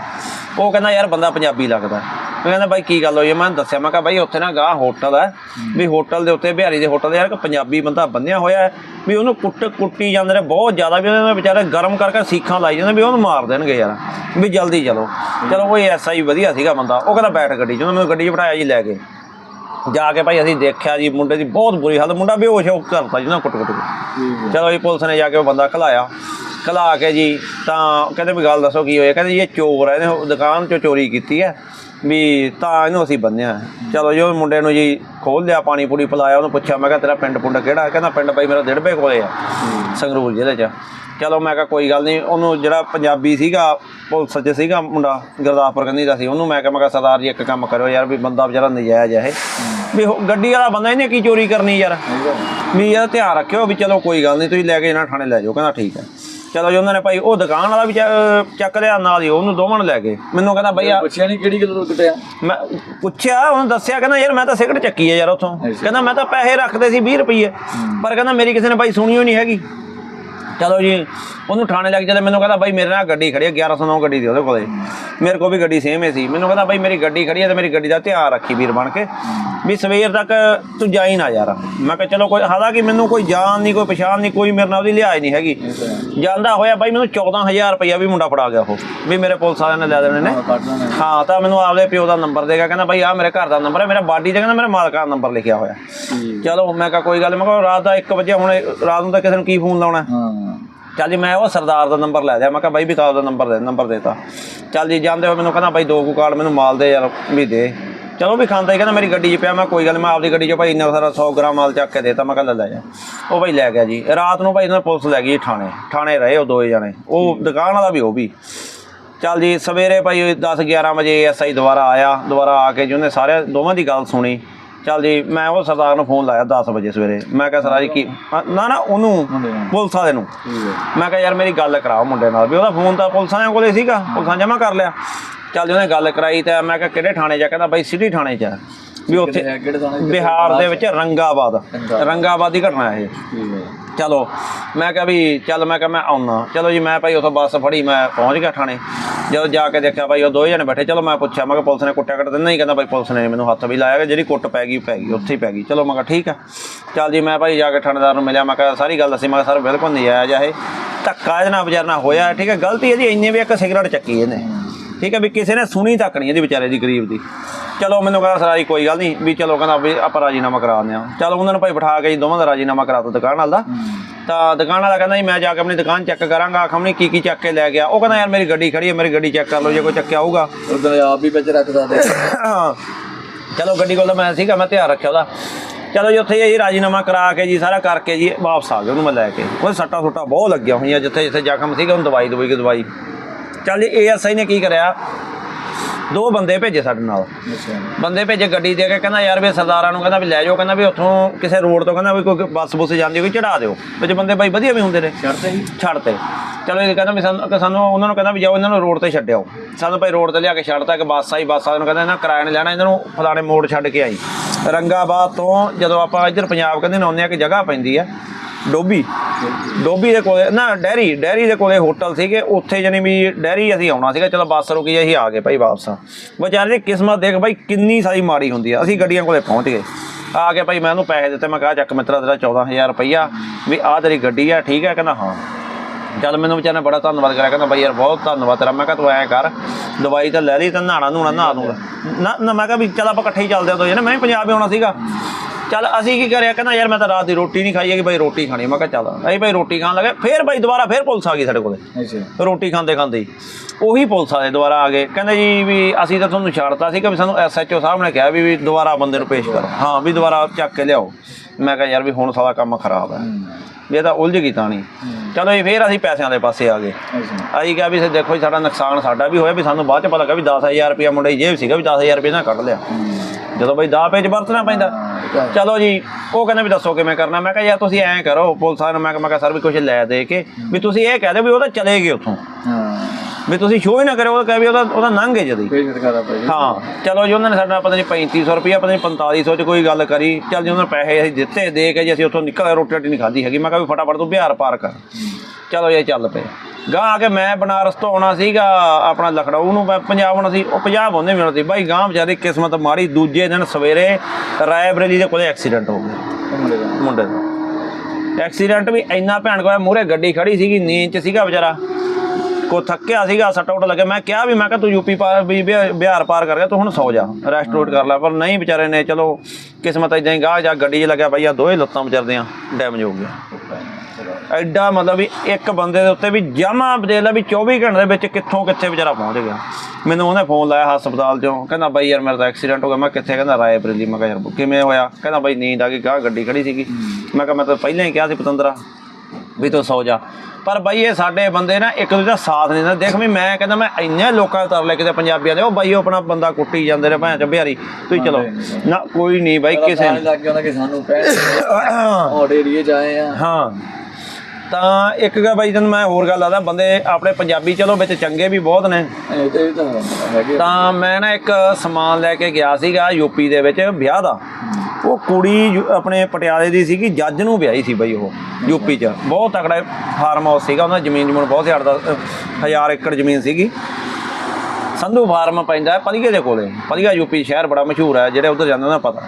ਉਹ ਕਹਿੰਦਾ, ਯਾਰ, ਬੰਦਾ ਪੰਜਾਬੀ ਲੱਗਦਾ ਮੈਂ ਕਹਿੰਦਾ, ਬਾਈ, ਕੀ ਗੱਲ ਹੋਈ ਹੈ? ਮੈਂ ਦੱਸਿਆ, ਮੈਂ ਕਿਹਾ, ਬਾਈ, ਉੱਥੇ ਨਾ ਗਾਹ ਹੋਟਲ ਹੈ, ਵੀ ਹੋਟਲ ਦੇ ਉੱਤੇ, ਬਿਹਾਰੀ ਦੇ ਹੋਟਲ ਦੇ ਯਾਰ ਇੱਕ ਪੰਜਾਬੀ ਬੰਦਾ ਬੰਨਿਆ ਹੋਇਆ ਹੈ, ਵੀ ਉਹਨੂੰ ਕੁੱਟ, ਕੁੱਟੀ ਜਾਂਦੇ ਨੇ ਬਹੁਤ ਜ਼ਿਆਦਾ, ਵੀ ਉਹਨਾਂ ਦੇ ਵਿਚਾਰੇ ਗਰਮ ਕਰਕੇ ਸੀਖਾਂ ਲਾਈ ਜਾਂਦੇ ਵੀ ਉਹਨੂੰ ਮਾਰ ਦੇਣਗੇ ਯਾਰ, ਵੀ ਜਲਦੀ ਚਲੋ। ਚਲੋ, ਉਹ ਐਸਆਈ ਵਧੀਆ ਸੀਗਾ ਬੰਦਾ, ਉਹ ਕਹਿੰਦਾ, ਬੈਠ ਗੱਡੀ 'ਚ। ਉਹਨੇ ਮੈਨੂੰ ਗੱਡੀ 'ਚ ਬਿਠਾਇਆ ਜੀ, ਲੈ ਕੇ। ਜਾ ਕੇ ਭਾਈ ਅਸੀਂ ਦੇਖਿਆ ਜੀ ਮੁੰਡੇ ਦੀ ਬਹੁਤ ਬੁਰੀ ਹਾਲਤ ਮੁੰਡਾ ਬੇਹੋਸ਼ ਹੋ ਕਰਤਾ ਜੀ ਨਾ ਕੁੱਟ ਕੁੱਟ ਕੇ। ਚਲੋ ਜੀ ਪੁਲਿਸ ਨੇ ਜਾ ਕੇ ਉਹ ਬੰਦਾ ਖਲਾਇਆ ਖਲਾ ਕੇ ਜੀ ਤਾਂ ਕਹਿੰਦੇ ਵੀ ਗੱਲ ਦੱਸੋ ਕੀ ਹੋਇਆ? ਕਹਿੰਦੇ ਜੀ ਇਹ ਚੋਰ ਹੈ ਇਹਨੇ ਦੁਕਾਨ ਚੋਂ ਚੋਰੀ ਕੀਤੀ ਹੈ। ਵੀ ਤਾਂ ਇਹਨੂੰ ਅਸੀਂ ਬੰਨਿਆ। ਚਲੋ ਜੀ ਉਹ ਮੁੰਡੇ ਨੂੰ ਜੀ ਖੋਲ ਲਿਆ ਪਾਣੀ ਪੂਰੀ ਪਿਲਾਇਆ ਉਹਨੂੰ ਪੁੱਛਿਆ ਮੈਂ ਕਿਹਾ ਤੇਰਾ ਪਿੰਡ ਪੁੰਡ ਕਿਹੜਾ? ਕਹਿੰਦਾ ਪਿੰਡ ਬਾਈ ਮੇਰਾ ਦਿੜਬੇ ਕੋਲੇ ਆ ਸੰਗਰੂਰ ਜ਼ਿਲ੍ਹੇ 'ਚ। ਚਲੋ ਮੈਂ ਕਿਹਾ ਕੋਈ ਗੱਲ ਨਹੀਂ। ਉਹਨੂੰ ਜਿਹੜਾ ਪੰਜਾਬੀ ਸੀਗਾ ਪੁਲਿਸ 'ਚ ਸੀਗਾ ਮੁੰਡਾ ਗੁਰਦਾਸਪੁਰ ਕੰਨੀ ਦਾ ਸੀ। ਉਹਨੂੰ ਮੈਂ ਕਿਹਾ ਮੈਂ ਕਿਹਾ ਸਰਦਾਰ ਜੀ ਇੱਕ ਕੰਮ ਕਰਿਓ ਯਾਰ ਵੀ ਬੰਦਾ ਵਿਚਾਰਾ ਨਜਾਇਜ਼ ਹੈ ਇਹ। ਵੀ ਉਹ ਗੱਡੀ ਵਾਲਾ ਬੰਦਾ ਇਹਨੇ ਕੀ ਚੋਰੀ ਕਰਨੀ ਯਾਰ। ਵੀ ਇਹਦਾ ਧਿਆਨ ਰੱਖਿਓ ਵੀ ਚਲੋ ਕੋਈ ਗੱਲ ਨਹੀਂ ਤੁਸੀਂ ਲੈ ਕੇ ਜਾਣਾ ਥਾਣੇ ਲੈ ਜਾਓ ਕਹਿੰਦਾ ਠੀਕ ਹੈ। ਚਲੋ ਜੀ ਉਹਨਾਂ ਨੇ ਭਾਈ ਉਹ ਦੁਕਾਨ ਵਾਲਾ ਵੀ ਚੱਕ ਲਿਆ ਨਾਲ ਹੀ ਉਹਨੂੰ ਦੋਵਾਂ ਨੂੰ ਲੈ ਗਏ। ਮੈਨੂੰ ਕਹਿੰਦਾ ਬਈ ਆ ਬੱਚਿਆਂ ਨੇ ਕਿਹੜੀ ਗੱਲ ਤੋਂ ਕਟਿਆ? ਮੈਂ ਪੁੱਛਿਆ ਉਹਨੂੰ ਦੱਸਿਆ ਕਹਿੰਦਾ ਯਾਰ ਮੈਂ ਤਾਂ ਸਿਗਰਟ ਚੱਕੀ ਹੈ ਯਾਰ ਉੱਥੋਂ। ਕਹਿੰਦਾ ਮੈਂ ਤਾਂ ਪੈਸੇ ਰੱਖਦੇ ਸੀ 20 ਰੁਪਏ ਪਰ ਕਹਿੰਦਾ ਮੇਰੀ ਕਿਸੇ ਨੇ ਭਾਈ ਸੁਣੀ ਹੋਈ ਨਹੀਂ ਹੈਗੀ। ਚਲੋ ਜੀ ਉਹਨੂੰ ਥਾਣੇ ਲੈ ਕੇ ਚਲੇ ਮੈਨੂੰ ਕਹਿੰਦਾ ਬਾਈ ਮੇਰੇ ਨਾਲ ਗੱਡੀ ਖੜੀ ਹੈ 1109 ਗੱਡੀ ਦੀ ਉਹਦੇ ਕੋਲੇ। ਮੇਰੇ ਕੋਲ ਵੀ ਗੱਡੀ ਸੇਮ ਹੀ ਸੀ। ਮੈਨੂੰ ਕਹਿੰਦਾ ਬਾਈ ਮੇਰੀ ਗੱਡੀ ਖੜੀ ਹੈ ਤੇ ਮੇਰੀ ਗੱਡੀ ਦਾ ਧਿਆਨ ਰੱਖੀ ਵੀਰ ਬਣ ਕੇ। ਵੀ ਸਵੇਰ ਤੱਕ ਤੂੰ ਜਾਈ ਨਾ ਯਾਰ। ਮੈਂ ਕਿਹਾ ਚਲੋ ਕੋਈ ਹਾਲਾਂਕਿ ਮੈਨੂੰ ਕੋਈ ਜਾਣ ਨਹੀਂ ਕੋਈ ਪਛਾਣ ਨਹੀਂ ਕੋਈ ਮੇਰੇ ਨਾਲ ਉਹਦੀ ਲਿਹਾਜ਼ ਨਹੀਂ ਹੈਗੀ। ਜਾਂਦਾ ਹੋਇਆ ਬਾਈ ਮੈਨੂੰ 14000 ਰੁਪਇਆ ਵੀ ਮੁੰਡਾ ਫੜਾ ਗਿਆ ਉਹ ਵੀ ਮੇਰੇ ਪੁਲਿਸ ਵਾਲਿਆਂ ਨੇ ਲੈ ਦੇਣੇ ਨੇ। ਹਾਂ ਤਾਂ ਮੈਨੂੰ ਆਪਦੇ ਪਿਓ ਦਾ ਨੰਬਰ ਦੇਗਾ ਕਹਿੰਦਾ ਬਾਈ ਆ ਮੇਰੇ ਘਰ ਦਾ ਨੰਬਰ ਹੈ ਮੇਰਾ ਬਾਡੀ ਤੇ ਕਹਿੰਦਾ ਮੇਰਾ ਮਾਲਕਾਂ ਦਾ ਨੰਬਰ ਲਿਖਿਆ ਹੋਇਆ। ਚਲੋ ਮੈਂ ਕਿਹਾ ਕੋਈ ਗੱਲ। ਮੈਂ ਕਿਹਾ ਰਾਤ ਦਾ 1 ਵਜੇ ਹੁਣ ਰਾਤ ਨੂੰ ਤਾਂ ਕਿਸੇ ਨੂੰ ਕੀ ਫੋਨ ਲਾਉਣਾ। ਚੱਲ ਜੀ ਮੈਂ ਉਹ ਸਰਦਾਰ ਦਾ ਨੰਬਰ ਲੈ ਲਿਆ। ਮੈਂ ਕਿਹਾ ਬਾਈ ਵਿਕਾਸ ਦਾ ਨੰਬਰ ਦੇ ਨੰਬਰ ਦੇਤਾ। ਚੱਲ ਜੀ ਜਾਂਦੇ ਹੋ ਮੈਨੂੰ ਕਹਿੰਦਾ ਬਾਈ ਦੋ ਕੁ ਕਾਰਡ ਮੈਨੂੰ ਮਾਲ ਦੇ ਯਾਰ ਵੀ ਦੇ। ਚਲੋ ਵੀ ਖਾਂਦਾ ਹੀ ਕਹਿੰਦਾ ਮੇਰੀ ਗੱਡੀ 'ਚ ਪਿਆ। ਮੈਂ ਕੋਈ ਗੱਲ ਮੈਂ ਆਪਦੀ ਗੱਡੀ 'ਚ ਭਾਈ ਇੰਨਾ ਸਾਰਾ 100 ਗ੍ਰਾਮ ਮਾਲ ਚੱਕ ਕੇ ਦੇਤਾ। ਮੈਂ ਕਿਹਾ ਲੈ ਜਾ। ਉਹ ਭਾਈ ਲੈ ਗਿਆ ਜੀ। ਰਾਤ ਨੂੰ ਭਾਈ ਉਹਨਾਂ ਪੁਲਿਸ ਲੈ ਗਈ ਥਾਣੇ। ਥਾਣੇ ਰਹੇ ਉਹ ਦੋਏ ਜਣੇ। ਉਹ ਦੁਕਾਨ ਵਾਲਾ ਵੀ ਉਹ ਵੀ। ਚੱਲ ਜੀ ਸਵੇਰੇ ਭਾਈ 10 11 ਵਜੇ ਐਸਆਈ ਦੁਬਾਰਾ ਆਇਆ। ਦੁਬਾਰਾ ਆ ਕੇ ਜੀ ਉਹਨੇ ਸਾਰੇ ਦੋਵਾਂ ਦੀ ਗੱਲ ਸੁਣੀ। ਚੱਲ ਜੀ ਮੈਂ ਉਹ ਸਰਦਾਰ ਨੂੰ ਫੋਨ ਲਾਇਆ 10 ਵਜੇ ਸਵੇਰੇ। ਮੈਂ ਕਿਹਾ ਸਰਦਾਰ ਜੀ ਕੀ ਨਾ ਨਾ ਉਹਨੂੰ। ਪੁਲਿਸ ਵਾਲੇ ਨੂੰ। ਮੈਂ ਕਿਹਾ ਯਾਰ ਮੇਰੀ ਗੱਲ ਕਰਾਓ ਮੁੰਡੇ ਨਾਲ ਵੀ। ਉਹਦਾ ਫੋਨ ਤਾਂ ਪੁਲਿਸ ਵਾਲਿਆਂ ਕੋਲੇ ਸੀਗਾ। ਪੁਲਿਸਾਂ ਜਮ੍ਹਾਂ ਕਰ ਲਿਆ। ਚੱਲ ਜੀ ਉਹਨੇ ਗੱਲ ਕਰਾਈ ਤੇ ਮੈਂ ਕਿਹਾ ਕਿਹੜੇ ਥਾਣੇ ਆ? ਕਹਿੰਦਾ ਬਾਈ ਸਿਟੀ ਥਾਣੇ 'ਚ ਵੀ ਉੱਥੇ? ਬਿਹਾਰ ਦੇ ਵਿੱਚ ਰੰਗਾਬਾਦ। ਰੰਗਾਬਾਦ। ਦੀ ਘਟਨਾ ਇਹ। ਚਲੋ, ਮੈਂ ਕਿਹਾ ਵੀ ਚੱਲ ਮੈਂ ਕਿਹਾ ਮੈਂ ਆਉਣਾ ਚਲੋ ਜੀ, ਮੈਂ ਭਾਈ ਉਥੋਂ ਬੱਸ ਫੜੀ, ਮੈਂ ਪਹੁੰਚ ਗਿਆ ਥਾਣੇ। ਜਦੋਂ ਜਾ ਕੇ ਦੇਖਿਆ ਭਾਈ ਉਹ ਦੋਵੇਂ ਜਣੇ ਬੈਠੇ, ਚਲੋ ਮੈਂ ਪੁੱਛਿਆ, ਮੈਂ ਕਿਹਾ ਪੁਲਿਸ ਨੇ ਕੁੱਟਿਆ ਕੱਟ ਦਿੰਦਾ ਨਹੀਂ ਕਹਿੰਦਾ ਭਾਈ ਪੁਲਿਸ ਨੇ ਮੈਨੂੰ ਹੱਥ ਵੀ ਲਾਇਆ ਜਿਹੜੀ ਕੁੱਟ ਪੈ ਗਈ ਪੈ ਗਈ, ਉੱਥੇ ਹੀ ਪੈ ਗਈ। ਚਲੋ ਮੈਂ ਕਿਹਾ ਠੀਕ ਆ। ਚੱਲ ਜੀ, ਮੈਂ ਭਾਈ ਜਾ ਕੇ ਥਾਣੇਦਾਰ ਨੂੰ ਮਿਲਿਆ, ਮੈਂ ਕਿਹਾ ਸਾਰੀ ਗੱਲ ਦੱਸੀ, ਮੈਂ ਕਿਹਾ ਸਰ ਬਿਲਕੁਲ ਨਹੀਂ ਆਇਆ ਜਾਏ ਧੱਕਾ ਇਹਦੇ ਨਾਲ ਵਿਚਾਰਨਾ ਹੋਇਆ, ਠੀਕ ਹੈ ਗਲਤੀ ਇਹਦੀ ਇੰਨੇ ਵੀ ਇੱਕ ਸਿਗਰਟ ਚੱਕੀ ਇਹਨੇ। ਠੀਕ ਹੈ ਵੀ ਕਿਸੇ ਨੇ ਸੁਣੀ ਤੱਕ ਨਹੀਂ ਇਹਦੀ ਵਿਚਾਰੇ ਦੀ ਗਰੀਬ ਦੀ। ਚਲੋ ਮੈਨੂੰ ਕਹਿੰਦਾ ਸਰਾਈ ਕੋਈ ਗੱਲ ਨਹੀਂ ਵੀ ਚਲੋ ਕਹਿੰਦਾ ਵੀ ਆਪਾਂ ਰਾਜੀਨਾਮਾ ਕਰਾ ਦਿੰਦੇ ਆ ਚਲੋ ਉਹਨਾਂ ਨੂੰ ਭਾਈ ਬਿਠਾ ਕੇ ਜੀ ਦੋਵਾਂ ਦਾ ਰਾਜੀਨਾਮਾ ਕਰਾ ਦਿੱਤਾ ਦੁਕਾਨ ਵਾਲਾ। ਦਾ ਤਾਂ ਦੁਕਾਨ ਵਾਲਾ ਕਹਿੰਦਾ ਜੀ ਮੈਂ ਜਾ ਕੇ ਆਪਣੀ ਦੁਕਾਨ ਚੈੱਕ ਕਰਾਂਗਾ ਖਮਣੀ ਕੀ ਕੀ ਚੱਕ ਕੇ ਲੈ ਗਿਆ। ਉਹ ਕਹਿੰਦਾ ਯਾਰ ਮੇਰੀ ਗੱਡੀ ਖੜੀ ਹੈ ਮੇਰੀ ਗੱਡੀ ਚੈੱਕ ਕਰ ਲਓ ਜੇ ਕੋਈ ਚੱਕਿਆ ਹੋਊਗਾ। ਉਦੋਂ ਆਪ ਵੀ ਵਿੱਚ ਰੱਖਦਾ ਤੇ ਚਲੋ ਗੱਡੀ ਕੋਲ ਤਾਂ ਮੈਂ ਸੀਗਾ ਮੈਂ ਧਿਆਨ ਰੱਖਿਆ ਉਹਦਾ। ਚਲੋ ਜੀ ਉੱਥੇ ਹੀ ਰਾਜੀਨਾਮਾ ਕਰਾ ਕੇ ਜੀ ਸਾਰਾ ਕਰਕੇ ਜੀ ਵਾਪਸ ਆ ਗਏ ਉਹਨੂੰ ਮੈਂ ਲੈ ਕੇ। ਉਹ ਸੱਟਾ ਸੁੱਟਾ ਬਹੁਤ ਲੱਗਿਆ ਹੋਈਆਂ ਜਿੱਥੇ ਜਿੱਥੇ ਜ਼ਖਮ ਸੀਗਾ ਉਹਨੂੰ ਦਵਾਈ ਦਵਾਈ ਕੇ ਦਵਾਈ। ਚੱਲ ਜੀ ਏਐਸਆਈ ਨੇ ਕੀ ਕਰਿਆ? ਦੋ ਬੰਦੇ ਭੇਜੇ ਸਾਡੇ ਨਾਲ। ਬੰਦੇ ਭੇਜੇ ਗੱਡੀ ਦੇ ਕੇ ਕਹਿੰਦਾ ਯਾਰ ਵੀ ਸਰਦਾਰਾਂ ਨੂੰ ਕਹਿੰਦਾ ਵੀ ਲੈ ਜਾਓ ਕਹਿੰਦਾ ਵੀ ਉੱਥੋਂ ਕਿਸੇ ਰੋਡ ਤੋਂ ਕਹਿੰਦਾ ਵੀ ਕੋਈ ਬੱਸ ਬੁੱਸ ਜਾਂਦੀ ਕੋਈ ਚੜਾ ਦਿਓ। ਵਿੱਚ ਬੰਦੇ ਬਾਈ ਵਧੀਆ ਵੀ ਹੁੰਦੇ ਨੇ। ਛੱਡਦੇ ਹੀ ਛੱਡ ਤੇ ਚਲੋ ਇਹ ਕਹਿੰਦਾ ਵੀ ਸਾਨੂੰ ਸਾਨੂੰ ਉਹਨਾਂ ਨੂੰ ਕਹਿੰਦਾ ਵੀ ਜਾਓ ਇਹਨਾਂ ਨੂੰ ਰੋਡ ਤੇ ਛੱਡਿਓ। ਸਾਨੂੰ ਭਾਈ ਰੋਡ ਤੇ ਲਿਆ ਕੇ ਛੱਡਤਾ ਕਿ ਬੱਸ ਆਈ ਬੱਸ ਵਾਲੇ ਨੂੰ ਕਹਿੰਦਾ ਇਹਨਾਂ ਕਿਰਾਇਆ ਨਹੀਂ ਲੈਣਾ ਇਹਨਾਂ ਨੂੰ ਫਲਾਣੇ ਮੋੜ ਛੱਡ ਕੇ ਆਈ। ਰੰਗਾਬਾਦ ਤੋਂ ਜਦੋਂ ਆਪਾਂ ਇੱਧਰ ਪੰਜਾਬ ਕਹਿੰਦੇ ਨੇ ਆਉਂਦੇ ਆ ਕਿ ਜਗ੍ਹਾ ਪੈਂਦੀ ਆ। ਡੋਬੀ। ਡੋਬੀ ਦੇ ਕੋਲੇ, ਨਾ, ਡੈਰੀ ਡੈਰੀ ਦੇ ਕੋਲੇ ਹੋਟਲ ਸੀਗੇ। ਉੱਥੇ ਜਾਨੀ ਵੀ ਡੈਰੀ ਅਸੀਂ ਆਉਣਾ ਸੀਗਾ। ਚਲੋ ਬੱਸ ਰੁਕੀ ਅਸੀਂ ਆ ਗਏ ਭਾਈ ਵਾਪਸ। ਵਿਚਾਰੇ ਦੀ ਕਿਸਮਤ ਦੇਖ ਭਾਈ ਕਿੰਨੀ ਸਾਰੀ ਮਾੜੀ ਹੁੰਦੀ ਆ। ਅਸੀਂ ਗੱਡੀਆਂ ਕੋਲੇ ਪਹੁੰਚ ਗਏ। ਆ ਕੇ ਭਾਈ, ਮੈਂ ਉਹਨੂੰ ਪੈਸੇ ਦਿੱਤੇ। ਮੈਂ ਕਿਹਾ, ਚੱਕ ਮਿੱਤਰਾ, ਤੇਰਾ 14000 ਰੁਪਈਆ ਵੀ ਆਹ ਤੇਰੀ ਗੱਡੀ ਆ, ਠੀਕ ਹੈ ਕਹਿੰਦਾ, ਹਾਂ। ਚੱਲ ਮੈਨੂੰ ਵਿਚਾਰਾ ਬੜਾ ਧੰਨਵਾਦ ਕਰਿਆ। ਕਹਿੰਦਾ ਬਾਈ ਯਾਰ, ਬਹੁਤ ਧੰਨਵਾਦ ਤੇਰਾ। ਮੈਂ ਕਿਹਾ, ਤੂੰ ਐਂ ਕਰ, ਦਵਾਈ ਤਾਂ ਲੈ ਲਈ ਤਾਂ ਨਹਾਣਾ ਨੂਣਾ ਨਹਾ ਦੂੰਗਾ ਨਾ ਨਾ, ਮੈਂ ਕਿਹਾ ਵੀ ਚੱਲ ਆਪਾਂ ਇਕੱਠੇ ਹੀ ਚੱਲਦੇ ਆ ਦੋ ਜਣੇ। ਮੈਂ ਵੀ ਪੰਜਾਬ ਹੀ ਆਉਣਾ ਸੀਗਾ। ਚੱਲ ਅਸੀਂ ਕੀ ਕਰਿਆ? ਕਹਿੰਦਾ ਯਾਰ ਮੈਂ ਤਾਂ ਰਾਤ ਦੀ ਰੋਟੀ ਨਹੀਂ ਖਾਈ ਹੈਗੀ ਬਾਈ ਰੋਟੀ ਖਾਣੀ ਮੈਂ ਕਿਹਾ ਚੱਲ ਅਸੀਂ ਭਾਈ ਰੋਟੀ ਖਾਣ ਲੱਗੇ। ਫੇਰ ਭਾਈ ਦੁਬਾਰਾ ਫੇਰ ਪੁਲਿਸ ਆ ਗਈ ਸਾਡੇ ਕੋਲੇ। ਅੱਛਾ। ਰੋਟੀ ਖਾਂਦੇ ਖਾਂਦੇ ਉਹੀ ਪੁਲਿਸ ਵਾਲੇ ਦੁਬਾਰਾ ਆ ਗਏ। ਕਹਿੰਦੇ ਜੀ ਵੀ ਅਸੀਂ ਤਾਂ ਤੁਹਾਨੂੰ ਛੱਡਤਾ ਸੀ ਕਿ ਵੀ ਸਾਨੂੰ ਐਸਐਚਓ ਸਾਹਿਬ ਨੇ ਕਿਹਾ ਵੀ ਵੀ ਦੁਬਾਰਾ ਬੰਦੇ ਨੂੰ ਪੇਸ਼ ਕਰੋ। ਹਾਂ ਵੀ ਦੁਬਾਰਾ ਚੱਕ ਕੇ ਲਿਆਓ। ਮੈਂ ਕਿਹਾ ਯਾਰ ਵੀ ਹੁਣ ਸਾਰਾ ਕੰਮ ਖਰਾਬ ਹੈ। ਵੀ ਇਹ ਤਾਂ ਉਲਝ ਗਈ ਤਾਂ ਨਹੀਂ। ਚਲੋ ਜੀ ਫੇਰ ਅਸੀਂ ਪੈਸਿਆਂ ਦੇ ਪਾਸੇ ਆ ਗਏ। ਅਸੀਂ ਕਿਹਾ ਵੀ ਦੇਖੋ ਜੀ ਸਾਡਾ ਨੁਕਸਾਨ ਸਾਡਾ ਵੀ ਹੋਇਆ ਵੀ ਸਾਨੂੰ ਬਾਅਦ ਚ ਪਤਾ ਲੱਗਾ ਵੀ 10000 ਰੁਪਇਆ ਮੁੰਡੇ ਜੇਬ ਸੀਗਾ ਵੀ 10000 ਰੁਪਇਆ ਨਾ ਕੱਢ ਲਿਆ। ਜਦੋਂ ਬਈ ਦਾਅ ਪੇਚ ਵਰਤਣਾ ਪੈਂਦਾ। ਚਲੋ ਜੀ ਉਹ ਕਹਿੰਦੇ ਵੀ ਦੱਸੋ ਕਿਵੇਂ ਕਰਨਾ। ਮੈਂ ਕਿਹਾ ਯਾਰ ਤੁਸੀਂ ਐਂ ਕਰੋ ਪੁਲਿਸ ਵਾਲਿਆਂ ਨੂੰ ਮੈਂ ਕਿਹਾ ਮੈਂ ਕਿਹਾ ਸਰ ਵੀ ਕੁਝ ਲੈ ਦੇ ਕੇ ਵੀ ਤੁਸੀਂ ਇਹ ਕਹਿ ਦਿਓ ਵੀ ਉਹ ਤਾਂ ਚਲੇ ਗਏ ਉੱਥੋਂ। ਹਾਂ। ਵੀ ਤੁਸੀਂ ਸ਼ੋਅ ਹੀ ਨਾ ਕਰਿਓ ਉਹ ਕਹੇ ਵੀ ਉਹਦਾ ਉਹਦਾ ਨੰਗ ਹੈ ਜਦੀ। ਹਾਂ ਚਲੋ ਜੀ ਉਹਨਾਂ ਨੇ ਸਾਡਾ ਪਤਾ ਨਹੀਂ 3500 ਰੁਪਇਆ ਪਤਾ ਨਹੀਂ 4500 ਚ ਕੋਈ ਗੱਲ ਕਰੀ। ਚੱਲ ਜੀ ਉਹਨਾਂ ਨੇ ਪੈਸੇ ਅਸੀਂ ਦਿੱਤੇ ਦੇ ਕੇ ਜੀ ਅਸੀਂ ਉੱਥੋਂ ਨਿਕਲ ਰੋਟੀ ਰਾਟੀ ਨਹੀਂ ਖਾਧੀ ਹੈਗੀ। ਮੈਂ ਕਿਹਾ ਵੀ ਫਟਾਫਟ ਤੂੰ ਬਿਹਾਰ ਪਾਰ ਕਰ। ਚਲੋ ਇਹ ਚੱਲ ਪਏ। ਗਾਂ ਆ ਕੇ ਮੈਂ ਬਨਾਰਸ ਤੋਂ ਆਉਣਾ ਸੀਗਾ ਆਪਣਾ ਲਖਨਊ ਨੂੰ ਮੈਂ ਪੰਜਾਬ ਆਉਣਾ ਸੀ ਉਹ ਪੰਜਾਬ ਆਉਂਦੇ ਵੀ ਆਉਣਾ ਸੀ। ਬਾਈ ਗਾਂ ਵਿਚਾਰੀ ਕਿਸਮਤ ਮਾੜੀ ਦੂਜੇ ਦਿਨ ਸਵੇਰੇ ਰਾਏ ਬਰੇਲੀ ਦੇ ਕੋਲੇ ਐਕਸੀਡੈਂਟ ਹੋ ਗਿਆ। ਮੁੰਡੇ ਦਾ। ਐਕਸੀਡੈਂਟ ਵੀ ਇੰਨਾ ਭੈਣ ਕੋਲ ਮੂਹਰੇ ਗੱਡੀ ਖੜੀ ਸੀਗੀ ਨੀਂਦ ਚ ਸੀਗਾ ਵਿਚਾਰਾ। ਕੋ ਥੱਕਿਆ ਸੀਗਾ, ਸੱਟ ਉੱਟ ਲੱਗਿਆ ਮੈਂ ਕਿਹਾ ਵੀ, ਮੈਂ ਕਿਹਾ ਤੂੰ ਯੂਪੀ ਪਾਰ ਵੀ ਬਿਹਾ- ਬਿਹਾਰ ਪਾਰ ਕਰ ਗਿਆ, ਤੂੰ ਹੁਣ ਸੌ ਜਾ ਰੈਸਟ ਰੂਟ ਕਰ ਲੈ। ਪਰ ਨਹੀਂ ਵਿਚਾਰੇ ਨੇ, ਚਲੋ, ਕਿਸਮਤ ਇਦਾਂ ਹੀ ਗਾਹ ਜਾ ਗੱਡੀ 'ਚ ਲੱਗਿਆ ਬਈਆ ਦੋਏ ਲੱਤਾਂ ਵਿਚਾਰਦੀਆਂ ਡੈਮੇਜ ਹੋ ਗਿਆ ਐਡਾ ਮਤਲਬ ਵੀ ਇੱਕ ਬੰਦੇ ਦੇ ਉੱਤੇ ਵੀ ਜਮਾ ਦੇ ਲੈ ਵੀ 24 ਘੰਟੇ ਦੇ ਵਿੱਚ ਕਿੱਥੋਂ ਕਿੱਥੇ ਵਿਚਾਰਾ ਪਹੁੰਚ ਗਿਆ। ਮੈਨੂੰ ਉਹਨੇ ਫੋਨ ਲਾਇਆ ਹਸਪਤਾਲ ਚੋਂ, ਕਹਿੰਦਾ ਬਾਈ ਯਾਰ ਮੇਰਾ ਤਾਂ ਐਕਸੀਡੈਂਟ ਹੋ ਗਿਆ। ਮੈਂ ਕਿੱਥੇ? ਕਹਿੰਦਾ ਰਾਏ ਬਰੇਲੀ ਮੈਂ ਕਿਹਾ, ਯਾਰ ਕਿਵੇਂ ਹੋਇਆ? ਕਹਿੰਦਾ ਬਾਈ ਨੀਂਦ ਆ ਗਈ, ਗਾਹ ਗੱਡੀ ਖੜੀ ਸੀਗੀ। ਮੈਂ ਕਿਹਾ, ਮੈਂ ਤਾਂ ਪਹਿਲਾਂ ਹੀ ਕਿਹਾ ਸੀ ਪਤੰਦਰਾ, ਵੀ ਤੂੰ ਸੌ ਜਾ। ਪਰ ਬਾਈ ਇਹ ਸਾਡੇ ਬੰਦੇ ਨਾ ਇੱਕ ਦੂਜੇ ਦਾ ਸਾਥ ਨਹੀਂ ਦਿੰਦੇ। ਦੇਖ ਵੀ ਮੈਂ ਕਹਿੰਦਾ ਮੈਂ ਇੰਨੇ ਲੋਕਾਂ ਦੇ ਤਰਲੇ ਕਿਤੇ ਪੰਜਾਬੀਆਂ ਦੇ ਉਹ ਬਾਈ ਉਹ ਆਪਣਾ ਬੰਦਾ ਕੁੱਟੀ ਜਾਂਦੇ ਨੇ ਭੈਣ ਚ ਬਿਹਾਰੀ। ਤੁਸੀਂ ਚਲੋ। ਨਾ ਕੋਈ ਨਹੀਂ ਬਾਈ ਕਿਸੇ ਕਿਸੇ ਲੱਗ ਗਿਆ ਉਹਨਾਂ ਕਿ ਸਾਨੂੰ ਪੈਣ ਔਰ ਏਰੀਏ ਚ ਆਏ ਆ। ਹਾਂ। ਤਾਂ ਇੱਕ ਗੱਲ ਬਾਈ ਤੈਨੂੰ ਮੈਂ ਹੋਰ ਗੱਲ ਆਦਾ ਬੰਦੇ ਆਪਣੇ ਪੰਜਾਬੀ ਚਲੋ ਵਿੱਚ ਚੰਗੇ ਵੀ ਬਹੁਤ ਨੇ। ਤਾਂ ਮੈਂ ਨਾ ਇੱਕ ਸਮਾਨ ਲੈ ਕੇ ਗਿਆ ਸੀਗਾ ਯੂਪੀ ਦੇ ਵਿੱਚ ਵਿਆਹ ਦਾ। ਉਹ ਕੁੜੀ ਯੂ- ਆਪਣੇ ਪਟਿਆਲੇ ਦੀ ਸੀਗੀ ਜੱਜ ਨੂੰ ਵਿਆਹੀ ਸੀ ਬਈ ਉਹ ਯੂਪੀ 'ਚ। ਬਹੁਤ ਤਕੜਾ ਫਾਰਮ ਹਾਊਸ ਸੀਗਾ ਉਹਨਾਂ ਦੀ ਜ਼ਮੀਨ ਜਮੂਨ ਬਹੁਤ ਸੀ 8 ਹਜ਼ਾਰ ਏਕੜ ਜ਼ਮੀਨ ਸੀਗੀ। ਸੰਧੂ ਫਾਰਮ ਪੈਂਦਾ ਹੈ ਪਲੀਏ ਦੇ ਕੋਲੇ। ਪਲੀਆ ਯੂਪੀ ਸ਼ਹਿਰ ਬੜਾ ਮਸ਼ਹੂਰ ਹੈ ਜਿਹੜੇ ਉਧਰ ਜਾਂਦੇ ਉਹਨਾਂ ਨੂੰ ਪਤਾ।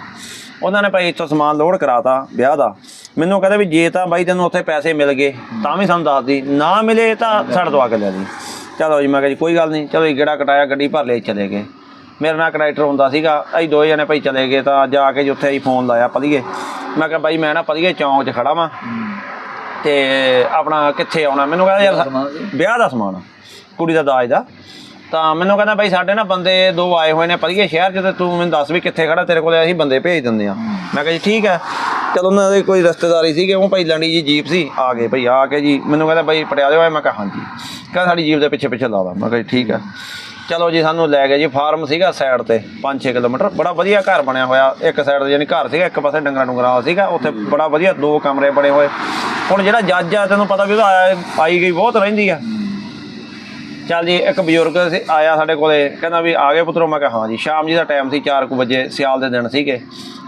ਉਹਨਾਂ ਨੇ ਭਾਈ ਇੱਥੋਂ ਸਮਾਨ ਲੋਡ ਕਰਾਤਾ ਵਿਆਹ ਦਾ। ਮੈਨੂੰ ਕਹਿੰਦਾ ਵੀ ਜੇ ਤਾਂ ਬਾਈ ਤੈਨੂੰ ਉੱਥੇ ਪੈਸੇ ਮਿਲ ਗਏ ਤਾਂ ਵੀ ਸਾਨੂੰ ਦੱਸ ਦੀ। ਨਾ ਮਿਲੇ ਤਾਂ ਛੱਡ ਦਵਾ ਕੇ ਲੈ ਦੀ ਚਲੋ ਜੀ ਮੈਂ ਕਿਹਾ ਜੀ ਕੋਈ ਗੱਲ ਨਹੀਂ। ਚਲੋ ਜੀ ਗੇੜਾ ਕਟਾਇਆ ਗੱਡੀ ਭਰ ਲਈ ਚਲੇ ਗਏ। ਮੇਰੇ ਨਾਲ ਕੰਡਕਟਰ ਹੁੰਦਾ ਸੀਗਾ ਅਸੀਂ ਦੋਏ ਜਣੇ ਭਾਈ ਚਲੇ ਗਏ ਤਾਂ ਜਾ ਕੇ ਜੀ ਉੱਥੇ ਹੀ ਫੋਨ ਲਾਇਆ ਪਲੀਏ ਮੈਂ ਕਿਹਾ ਬਾਈ ਮੈਂ ਨਾ ਪਲੀਏ ਚੌਂਕ 'ਚ ਖੜਾ ਵਾਂ ਤੇ ਆਪਣਾ ਕਿੱਥੇ ਆਉਣਾ? ਮੈਨੂੰ ਕਹਿੰਦਾ ਯਾਰ? ਵਿਆਹ ਦਾ ਸਮਾਨ ਕੁੜੀ ਦਾ ਦਾਜ ਦਾ। ਤਾਂ ਮੈਨੂੰ ਕਹਿੰਦਾ ਬਾਈ ਸਾਡੇ ਨਾ ਬੰਦੇ ਦੋ ਆਏ ਹੋਏ ਨੇ ਪਰੀਏ ਸ਼ਹਿਰ 'ਚ ਤੇ ਤੂੰ ਮੈਨੂੰ ਦੱਸ ਵੀ ਕਿੱਥੇ ਖੜਾ ਤੇਰੇ ਕੋਲੇ ਅਸੀਂ ਬੰਦੇ ਭੇਜ ਦਿੰਦੇ ਆ ਮੈਂ ਕਿਹਾ ਜੀ ਠੀਕ ਹੈ। ਚਲੋ ਉਹਨਾਂ ਦੇ ਕੋਈ ਰਿਸ਼ਤੇਦਾਰੀ ਸੀਗੇ ਉਹ ਭਾਈ ਲੰਡੀ ਜੀ ਜੀਪ ਸੀ ਆ ਗਏ ਭਾਈ ਆ ਕੇ ਜੀ। ਮੈਨੂੰ ਕਹਿੰਦਾ ਬਾਈ ਪਟਿਆਲੇ ਆਏ ਮੈਂ ਕਿਹਾ ਹਾਂਜੀ। ਕਹਿੰਦਾ ਸਾਡੀ ਜੀਪ ਦੇ ਪਿੱਛੇ ਪਿੱਛੇ ਲਾ ਲਾ। ਮੈਂ ਕਿਹਾ ਠੀਕ ਹੈ। ਚਲੋ ਜੀ, ਸਾਨੂੰ ਲੈ ਗਏ ਜੀ, ਫਾਰਮ ਸੀਗਾ ਸਾਈਡ ਤੇ 5-6 ਕਿਲੋਮੀਟਰ। ਬੜਾ ਵਧੀਆ ਘਰ ਬਣਿਆ ਹੋਇਆ, ਇੱਕ ਸਾਈਡ ਤੇ ਯਾਨੀ ਘਰ ਸੀਗਾ, ਇੱਕ ਪਾਸੇ ਡੰਗਰਾ ਡੁੰਗਰਾ ਸੀਗਾ, ਉੱਥੇ ਬੜਾ ਵਧੀਆ ਦੋ ਕਮਰੇ ਬਣੇ ਹੋਏ। ਹੁਣ ਜਿਹੜਾ ਜੱਜ ਆ, ਤੈਨੂੰ ਪਤਾ ਵੀ ਉਹਦਾ ਆਇਆ, ਆਈ ਗਈ ਬਹੁਤ ਰਹਿੰਦੀ ਆ। ਚੱਲ ਜੀ, ਇੱਕ ਬਜ਼ੁਰਗ ਸੀ, ਆਇਆ ਸਾਡੇ ਕੋਲੇ, ਕਹਿੰਦਾ ਵੀ ਆ ਗਏ ਪੁੱਤਰੋ, ਮੈਂ ਕਿਹਾ, ਹਾਂ ਜੀ, ਸ਼ਾਮ ਜੀ ਦਾ ਟਾਈਮ ਸੀ 4 ਵਜੇ, ਸਿਆਲ ਦੇ ਦਿਨ ਸੀਗੇ।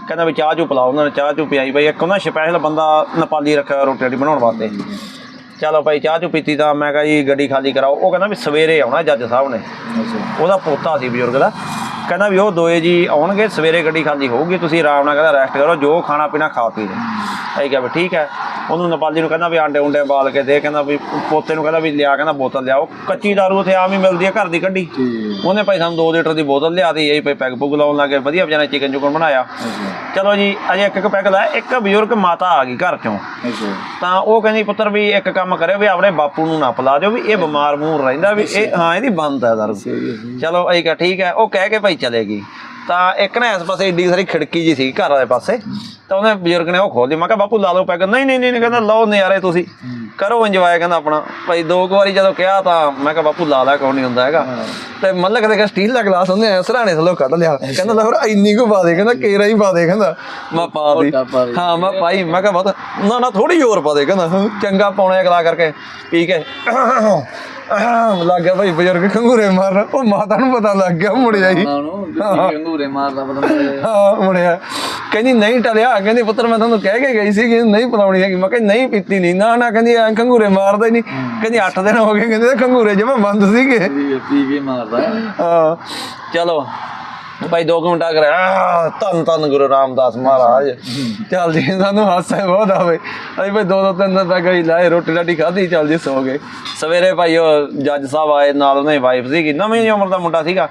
ਕਹਿੰਦਾ ਵੀ ਚਾਹ ਚੂ ਪਿਲਾਓ, ਉਹਨਾਂ ਨੇ ਚਾਹ ਚੂ ਪਿਆਈ, ਬਈ ਇੱਕ ਉਹਨਾਂ ਸਪੈਸ਼ਲ ਬੰਦਾ ਨੇਪਾਲੀ ਰੱਖਿਆ ਹੋਇਆ ਰੋਟੀ ਰਾਟੀ ਬਣਾਉਣ ਵਾਸਤੇ। ਚਲੋ ਭਾਈ ਚਾਹ ਚੂ ਪੀਤੀ ਤਾਂ ਮੈਂ ਕਿਹਾ ਜੀ ਗੱਡੀ ਖਾਲੀ ਕਰਾਓ। ਉਹ ਕਹਿੰਦਾ ਵੀ ਸਵੇਰੇ ਆਉਣਾ ਜੱਜ ਸਾਹਿਬ ਨੇ। ਉਹਦਾ ਪੋਤਾ ਸੀ ਬਜ਼ੁਰਗ ਦਾ। ਕਹਿੰਦਾ ਵੀ ਉਹ ਦੋਏ ਜੀ ਆਉਣਗੇ ਸਵੇਰੇ ਗੱਡੀ ਖਾਲੀ ਹੋਊਗੀ ਤੁਸੀਂ ਆਰਾਮ ਨਾਲ ਕਹਿੰਦਾ ਰੈਸਟ ਕਰੋ ਜੋ ਖਾਣਾ ਪੀਣਾ ਖਾ ਪੀ ਲਓ। ਅਸੀਂ ਕਿਹਾ ਵੀ ਠੀਕ ਹੈ। ਉਹਨੂੰ ਨੇਪਾਲੀ ਨੂੰ ਕਹਿੰਦਾ ਵੀ ਆਂਡੇ ਉਂਡੇ ਬਾਲ ਕੇ ਦੇ ਕਹਿੰਦਾ ਵੀ ਪੋਤੇ ਨੂੰ ਕਹਿੰਦਾ ਵੀ ਲਿਆ ਕਹਿੰਦਾ ਬੋਤਲ ਲਿਆਓ। ਕੱਚੀ ਦਾਰੂ ਉੱਥੇ ਆਮ ਹੀ ਮਿਲਦੀ ਹੈ ਘਰ ਦੀ ਕੱਢੀ। ਉਹਨੇ ਭਾਈ ਸਾਨੂੰ 2 ਲੀਟਰ ਦੀ ਬੋਤਲ ਲਿਆਤੀ ਇਹ ਭਾਈ ਪੈਗ ਪੁਗ ਲਾਉਣ ਲੱਗੇ ਵਧੀਆ ਵਿਚਾਰੇ ਚਿਕਨ ਚੁਕਨ ਬਣਾਇਆ। ਚਲੋ ਜੀ ਅਜੇ ਇੱਕ ਇੱਕ ਪੈਗ ਲਾਇਆ ਇੱਕ ਬਜ਼ੁਰਗ ਮਾਤਾ ਆ ਗਈ ਘਰ ਚੋਂ। ਤਾਂ ਉਹ ਕਹਿੰਦੀ ਪੁੱਤਰ ਵੀ ਇੱਕ ਕੰਮ ਕਰਿਓ ਵੀ ਆਪਣੇ ਬਾਪੂ ਨੂੰ ਨਾ ਪਿਲਾ ਦਿਓ ਵੀ ਇਹ ਬਿਮਾਰ ਮੂਰ ਰਹਿੰਦਾ ਵੀ ਇਹ ਹਾਂ ਇਹਦੀ ਬੰਦ ਹੈ ਦਾਰੂ। ਚਲੋ ਅਸੀਂ ਕਿਹਾ ਠੀਕ ਹੈ ਉਹ ਕਹਿ ਕੇ ਭਾਈ ਚਲੇ ਗਈ। ਤਾਂ ਇੱਕ ਨਾ ਇਸ ਪਾਸੇ ਏਡੀ ਸਾਰੀ ਖਿੜਕੀ ਜੀ ਸੀ ਘਰ ਵਾਲੇ ਪਾਸੇ, ਤਾਂ ਉਹਨੇ ਬਜ਼ੁਰਗ ਨੇ ਉਹ ਖੋਲ ਲਈ ਮੈਂ ਕਿਹਾ, ਬਾਪੂ, ਲਾ ਲਓ ਪੈਗ। ਨਹੀਂ ਨਹੀਂ ਨਹੀਂ, ਕਹਿੰਦਾ, ਲਓ ਨਜ਼ਾਰੇ ਤੁਸੀਂ। ਕਰੋ ਇੰਜੋਏ ਕਹਿੰਦਾ ਆਪਣਾ। ਭਾਈ ਦੋ ਕੁ ਵਾਰੀ ਜਦੋਂ ਕਿਹਾ ਤਾਂ ਮੈਂ ਕਿਹਾ ਬਾਪੂ ਲਾ ਲੈ ਕੋਈ ਨਹੀਂ ਹੁੰਦਾ ਹੈਗਾ। ਤੇ ਮੱਲਕ ਦੇ ਸਟੀਲ ਦਾ ਗਲਾਸ ਉਹਨੇ ਐ ਸਰਾਣੇ ਥੱਲੋਂ ਕੱਢ ਲਿਆ। ਕਹਿੰਦਾ ਲੈ ਫਿਰ ਇੰਨੀ ਕੁ ਪਾ ਦੇ ਕਹਿੰਦਾ ਕੇਰਾ ਹੀ ਪਾ ਦੇ ਕਹਿੰਦਾ। ਮੈਂ ਪਾ ਦੀ। ਹਾਂ ਮੈਂ ਪਾਈ ਮੈਂ ਕਿਹਾ ਬਹੁਤ ਨਾ ਨਾ ਥੋੜੀ ਹੋਰ ਪਾ ਦੇ ਕਹਿੰਦਾ। "ਹਾਂ, ਚੰਗਾ ਪੌਣੇ ਅਗਲਾ ਕਰਕੇ ਪੀ ਕੇ। ਲੱਗ ਗਿਆ ਭਾਈ ਬਜ਼ੁਰਗ ਖੰਗੂਰੇ ਮਾਰਨ। ਉਹ ਮਾਤਾ ਨੂੰ ਪਤਾ ਲੱਗ ਗਿਆ ਮੁੜਿਆ ਹੀ ਅੰਗੂਰੇ ਮਾਰਦਾ ਪਤਾ ਨਹੀਂ ਹਾਂ ਮੁੜਿਆ। ਕਹਿੰਦੀ ਨਹੀਂ ਟਲਿਆ। ਕਹਿੰਦੀ ਪੁੱਤਰ ਮੈਂ ਤੁਹਾਨੂੰ ਕਹਿ ਕੇ ਗਈ ਸੀ ਕਿ ਨਹੀਂ ਪਲਾਉਣੀ ਹੈਗੀ। ਮੈਂ ਕਿਹਾ ਨਹੀਂ ਪੀਤੀ ਨਹੀਂ। ਨਾ ਨਾ ਕਹਿੰਦੀ ਐ ਖੰਗੂਰੇ ਮਾਰਦਾ ਹੀ ਨਹੀਂ। ਕਹਿੰਦੀ 8 ਦਿਨ ਹੋ ਗਏ ਕਹਿੰਦੇ ਖੰਗੂਰੇ ਜਿਵੇਂ ਬੰਦ ਸੀਗੇ। ਪੀ ਕੇ ਮਾਰਦਾ। ਹਾਂ। ਚਲੋ ਭਾਈ ਦੋ ਘੰਟਾ ਕਰਿਆ ਧੰਨ ਧੰਨ ਗੁਰੂ ਰਾਮਦਾਸ ਮਹਾਰਾਜ। ਚੱਲ ਜੀ ਸਾਨੂੰ ਹਾਸਾ ਬਹੁਤ ਆਵੇ ਅਸੀਂ ਭਾਈ ਦੋ ਦੋ ਤਿੰਨ ਦਿਨ ਤੱਕ ਹੀ ਲਾਏ ਰੋਟੀ ਰਾਟੀ ਖਾਧੀ ਚੱਲ ਜੀ ਸੋ ਗਏ। ਸਵੇਰੇ ਭਾਈ ਉਹ ਜੱਜ ਸਾਹਿਬ ਆਏ ਨਾਲ ਉਹਨਾਂ ਵਾਈਫ ਸੀਗੀ। ਨਵੀਂ ਉਮਰ ਦਾ ਮੁੰਡਾ ਸੀਗਾ।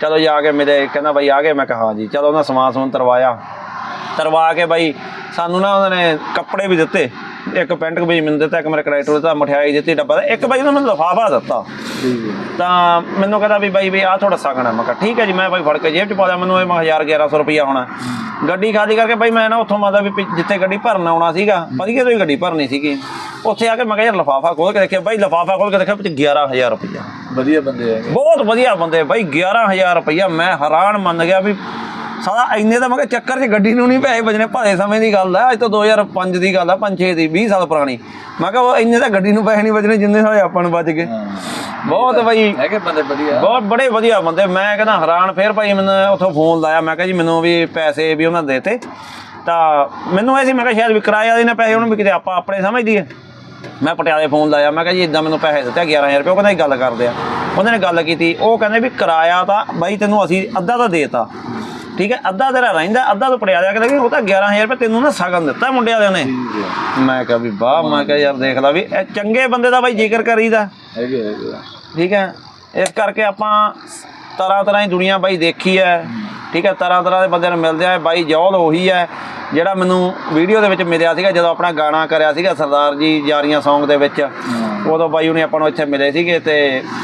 ਚਲੋ ਜਾ ਕੇ ਮੇਰੇ ਕਹਿੰਦਾ ਭਾਈ ਆ ਗਏ ਮੈਂ ਕਿਹਾ ਹਾਂ ਜੀ। ਚਲੋ ਉਹਨਾਂ ਸਮਾਨ ਸਮੂਨ ਤਰਵਾਇਆ। ਤਰਵਾ ਕੇ ਭਾਈ ਸਾਨੂੰ ਨਾ ਉਹਨਾਂ ਨੇ ਕੱਪੜੇ ਵੀ ਦਿੱਤੇ। ਇੱਕ ਪੈਂਟ ਕਮੀਜ਼ ਮੈਨੂੰ ਦਿੱਤਾ ਇੱਕ ਮੇਰੇ ਕਰਾਈਟਰ ਦਿੱਤਾ ਮਠਿਆਈ ਦਿੱਤੀ ਡੱਬਾ ਦਿੱਤਾ, ਇੱਕ ਭਾਈ ਉਹਨਾਂ ਮੈਨੂੰ ਲਫਾਫਾ ਦਿੱਤਾ। ਤਾਂ ਮੈਨੂੰ ਕਹਿੰਦਾ ਵੀ ਬਾਈ ਵੀ ਆਹ ਤੁਹਾਡਾ ਸਗਨ ਹੈ ਮੈਂ ਕਿਹਾ ਠੀਕ ਹੈ ਜੀ ਮੈਂ ਭਾਈ ਫੜ ਕੇ ਜੇਬ 'ਚ ਪਾ ਲਿਆ ਮੈਨੂੰ ਇਹ ਮੈਂ 1000 1100 ਰੁਪਈਆ ਹੋਣਾ। ਗੱਡੀ ਖਾਲੀ ਕਰਕੇ ਭਾਈ ਮੈਂ ਨਾ ਉੱਥੋਂ ਮਾਦਾ ਵੀ ਜਿੱਥੇ ਗੱਡੀ ਭਰਨ ਆਉਣਾ ਸੀਗਾ ਵਧੀਆ ਤੋਂ ਹੀ ਗੱਡੀ ਭਰਨੀ ਸੀਗੀ। ਉੱਥੇ ਆ ਕੇ ਮੈਂ ਕਿਹਾ ਯਾਰ ਲਫਾਫਾ ਖੋਲ ਕੇ ਦੇਖਿਆ। ਬਾਈ ਲਫਾਫਾ ਖੋਲ ਕੇ ਦੇਖਿਆ ਵਿੱਚ 11000 ਰੁਪਈਆ। ਵਧੀਆ ਬੰਦੇ ਹੈਗੇ। ਬਹੁਤ ਵਧੀਆ ਬੰਦੇ ਬਾਈ 11000 ਰੁਪਈਆ। ਮੈਂ ਹੈਰਾਨ ਮੰਨ ਗਿਆ ਵੀ ਸਾਲਾ ਇੰਨੇ ਤਾਂ ਮੈਂ ਕਿਹਾ ਚੱਕਰ 'ਚ ਗੱਡੀ ਨੂੰ ਨਹੀਂ ਪੈਸੇ ਬਚਣੇ ਭਾਰੇ ਸਮੇਂ ਦੀ ਗੱਲ ਆ ਅੱਜ ਤੋਂ 2005 ਦੀ ਗੱਲ ਆ 5-6 ਦੀ 20 ਸਾਲ ਪੁਰਾਣੀ। ਮੈਂ ਕਿਹਾ ਉਹ ਇੰਨੇ ਤਾਂ ਗੱਡੀ ਨੂੰ ਪੈਸੇ ਨਹੀਂ ਬਚਣੇ ਜਿੰਨੇ ਸਾਰੇ ਆਪਾਂ ਨੂੰ ਬਚ ਗਏ। ਬਹੁਤ ਬਾਈ ਹੈਗੇ ਬੰਦੇ ਵਧੀਆ। ਬਹੁਤ ਬੜੇ ਵਧੀਆ ਬੰਦੇ। ਮੈਂ ਕਹਿੰਦਾ ਹੈਰਾਨ ਫੇਰ ਭਾਈ ਮੈਨੂੰ ਉੱਥੋਂ ਫੋਨ ਲਾਇਆ। ਮੈਂ ਕਿਹਾ ਜੀ ਮੈਨੂੰ ਵੀ ਪੈਸੇ ਵੀ ਉਹਨਾਂ ਦੇ ਦੇਤੇ। ਤਾਂ ਮੈਨੂੰ ਇਹ ਸੀ ਮੈਂ ਕਿਹਾ ਸ਼ਾਇਦ ਵੀ ਕਿਰਾਏ ਵਾਲੇ ਨੇ ਪੈਸੇ ਉਹਨੂੰ ਵੀ ਕਿਤੇ ਆਪਾਂ ਆਪਣੇ ਸਮਝਦੀ ਹੈ ਮੈਂ ਪਟਿਆਲੇ ਫੋਨ ਲਾਇਆ। ਮੈਂ ਕਿਹਾ ਜੀ ਇਦਾਂ ਮੈਨੂੰ ਪੈਸੇ ਦਿੱਤੇ 11000 ਰੁਪਏ। ਉਹ ਕਹਿੰਦਾ ਗੱਲ ਕਰਦੇ ਆ। ਉਹਨਾਂ ਨੇ ਗੱਲ ਕੀਤੀ। ਉਹ ਕਹਿੰਦੇ ਵੀ ਕਿਰਾਇਆ ਤਾਂ ਬਾਈ ਤੈਨੂੰ ਅਸੀਂ ਅੱਧਾ ਤਾਂ ਦੇਤਾ। ਠੀਕ ਹੈ ਅੱਧਾ ਤੇਰਾ ਰਹਿੰਦਾ ਅੱਧਾ ਤੂੰ ਪਟਿਆਲੇ ਆ ਕੇ ਲੱਗੇ ਉਹ ਤਾਂ 11000 ਰੁਪਏ ਤੈਨੂੰ ਨਾ ਸਗਨ ਦਿੱਤਾ ਮੁੰਡੇ ਵਾਲਿਆਂ ਨੇ ਮੈਂ ਕਿਹਾ ਵੀ ਵਾਹ ਮੈਂ ਕਿਹਾ ਯਾਰ ਦੇਖ ਲਾ ਵੀ ਇਹ ਚੰਗੇ ਬੰਦੇ ਦਾ ਬਾਈ ਜ਼ਿਕਰ ਕਰੀਦਾ। ਹੈਗੇ ਹੈਗੇ। ਠੀਕ ਹੈ ਇਸ ਕਰਕੇ ਆਪਾਂ ਤਰ੍ਹਾਂ ਤਰ੍ਹਾਂ ਦੀ ਦੁਨੀਆ ਬਾਈ ਦੇਖੀ ਹੈ। ਠੀਕ ਹੈ ਤਰ੍ਹਾਂ ਤਰ੍ਹਾਂ ਦੇ ਬੰਦਿਆਂ ਨੂੰ ਮਿਲਦੇ ਆ ਬਾਈ ਜੌਲ ਉਹੀ ਹੈ। ਜਿਹੜਾ ਮੈਨੂੰ ਵੀਡੀਓ ਦੇ ਵਿੱਚ ਮਿਲਿਆ ਸੀਗਾ ਜਦੋਂ ਆਪਣਾ ਗਾਣਾ ਕਰਿਆ ਸੀਗਾ ਸਰਦਾਰ ਜੀ ਯਾਰੀਆਂ Song ਦੇ ਵਿੱਚ। ਉਦੋਂ ਬਾਈ ਉਹਨੇ ਆਪਾਂ ਨੂੰ ਇੱਥੇ ਮਿਲੇ ਸੀਗੇ ਤੇ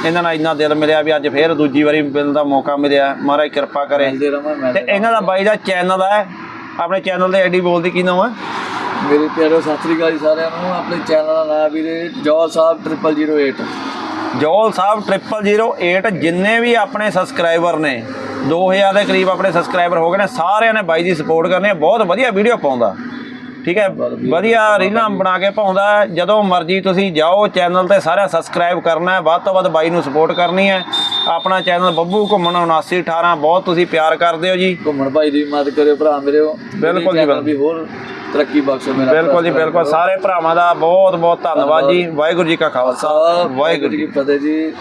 ਇਹਨਾਂ ਨਾਲ ਇੰਨਾ ਦਿਲ ਮਿਲਿਆ ਵੀ ਅੱਜ ਫੇਰ ਦੂਜੀ ਵਾਰੀ ਮਿਲਣ ਦਾ ਮੌਕਾ ਮਿਲਿਆ। ਮਹਾਰਾਜ ਕਿਰਪਾ ਕਰੇ। ਤੇ ਇਹਨਾਂ ਦਾ ਬਾਈ ਦਾ ਚੈਨਲ ਹੈ। ਆਪਣੇ ਚੈਨਲ ਦੇ ਆਈਡੀ ਬੋਲਦੀ ਕੀ ਨਾਮ ਹੈ? ਮੇਰੇ ਪਿਆਰੋ ਸਤਿ ਸ੍ਰੀ ਅਕਾਲ ਜੀ ਸਾਰਿਆਂ ਨੂੰ। ਆਪਣੇ ਚੈਨਲ ਦਾ ਨਾਮ ਵੀਰੇ ਜੋਲ ਸਾਹਿਬ 0008 ਜੋਲ ਸਾਹਿਬ 0008 ਜਿੰਨੇ ਵੀ ਆਪਣੇ ਸਬਸਕ੍ਰਾਈਬਰ ਨੇ 2000 ਦੇ ਕਰੀਬ ਆਪਣੇ ਸਬਸਕ੍ਰਾਈਬਰ ਹੋ ਗਏ ਨੇ ਸਾਰਿਆਂ ਨੇ ਬਾਈ ਦੀ ਸਪੋਰਟ ਕਰਨੀ ਹੈ। ਬਹੁਤ ਵਧੀਆ ਵੀਡੀਓ ਪਾਉਂਦਾ। ਠੀਕ ਹੈ? ਵਧੀਆ ਰੀਲਾਂ ਬਣਾ ਕੇ ਪਾਉਂਦਾ। ਜਦੋਂ ਮਰਜ਼ੀ ਤੁਸੀਂ ਜਾਓ ਚੈਨਲ ਤੇ ਸਾਰਾ ਸਬਸਕ੍ਰਾਈਬ ਕਰਨਾ ਹੈ। ਵੱਧ ਤੋਂ ਵੱਧ ਬਾਈ ਨੂੰ ਸਪੋਰਟ ਕਰਨੀ ਹੈ। ਆਪਣਾ ਚੈਨਲ ਬੱਬੂ ਘੁੰਮਣ 7918 ਬਹੁਤ ਤੁਸੀਂ ਪਿਆਰ ਕਰਦੇ ਹੋ ਜੀ। ਘੁੰਮਣ ਭਾਈ ਦੀ ਮਦਦ ਕਰਿਓ ਭਰਾ ਮੇਰੇ। ਬਿਲਕੁਲ ਜੀ, ਵੀ ਹੋਰ ਤਰੱਕੀ ਬਖਸ਼ੋ ਮੇਰਾ ਬਿਲਕੁਲ ਜੀ ਬਿਲਕੁਲ। ਸਾਰੇ ਭਰਾਵਾਂ ਦਾ ਬਹੁਤ ਬਹੁਤ ਧੰਨਵਾਦ ਜੀ। ਵਾਹਿਗੁਰੂ ਜੀ ਕਾ ਖਾਲਸਾ। ਵਾਹਿਗੁਰੂ ਜੀ ਕੀ ਫਤਿਹ ਜੀ।